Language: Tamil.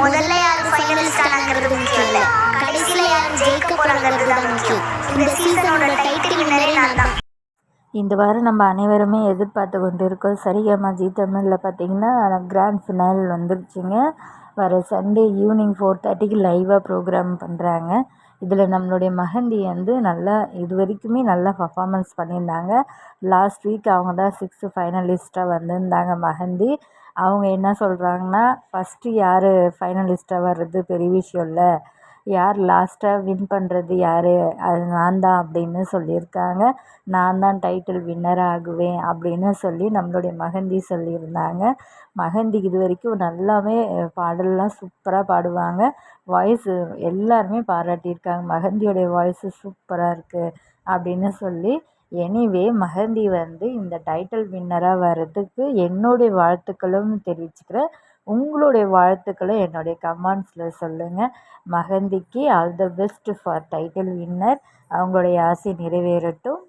முதல்ல யாரும் ஃபைனலிஸ்ட் ஆனாங்கிறது முக்கியம் இல்ல. கடைசியில யாரும் ஜெயிக்க போறாங்கிறது தான் முக்கியம். இந்த சீசனோட டைட்டில் வின்னரே நான் தான். இந்த வாரம் நம்ம அனைவருமே எதிர்பார்த்து கொண்டு இருக்கோம் சரிகமா ஜி தமிழில் பார்த்தீங்கன்னா கிராண்ட் ஃபினால் வந்துருச்சுங்க. வர சண்டே ஈவினிங் ஃபோர் தேர்ட்டிக்கு லைவாக ப்ரோக்ராம் பண்ணுறாங்க இதில் நம்மளுடைய மஹந்தி வந்து நல்லா இது வரைக்குமே நல்லா பர்ஃபாமன்ஸ் பண்ணியிருந்தாங்க. லாஸ்ட் வீக் அவங்க தான் சிக்ஸ்த்து ஃபைனலிஸ்ட்டாக வந்திருந்தாங்க மஹந்தி அவங்க என்ன சொல்கிறாங்கன்னா ஃபஸ்ட்டு யார் ஃபைனலிஸ்ட்டாக வர்றது பெரிய விஷயம் இல்லை. யார் லாஸ்ட்டாக வின் பண்ணுறது யார்? அது நான் தான் அப்படின்னு சொல்லியிருக்காங்க. நான் தான் டைட்டில் வின்னர் ஆகுவேன் அப்படின்னு சொல்லி நம்மளுடைய மகந்தி சொல்லியிருந்தாங்க. மகந்தி இது வரைக்கும் நல்லாவே பாடல்லாம் சூப்பராக பாடுவாங்க. வாய்ஸு எல்லாருமே பாராட்டியிருக்காங்க. மகந்தியோடைய வாய்ஸு சூப்பராக இருக்குது அப்படின்னு சொல்லி. எனிவே மகந்தி வந்து இந்த டைட்டில் வின்னராக வர்றதுக்கு என்னுடைய வாழ்த்துக்களும் தெரிவிச்சுக்கிறேன். உங்களுடைய வாழ்த்துக்களை என்னுடைய கமெண்ட்ஸில் சொல்லுங்கள் மகந்திக்கு all the best for title winner. அவங்களுடைய ஆசை நிறைவேறட்டும்.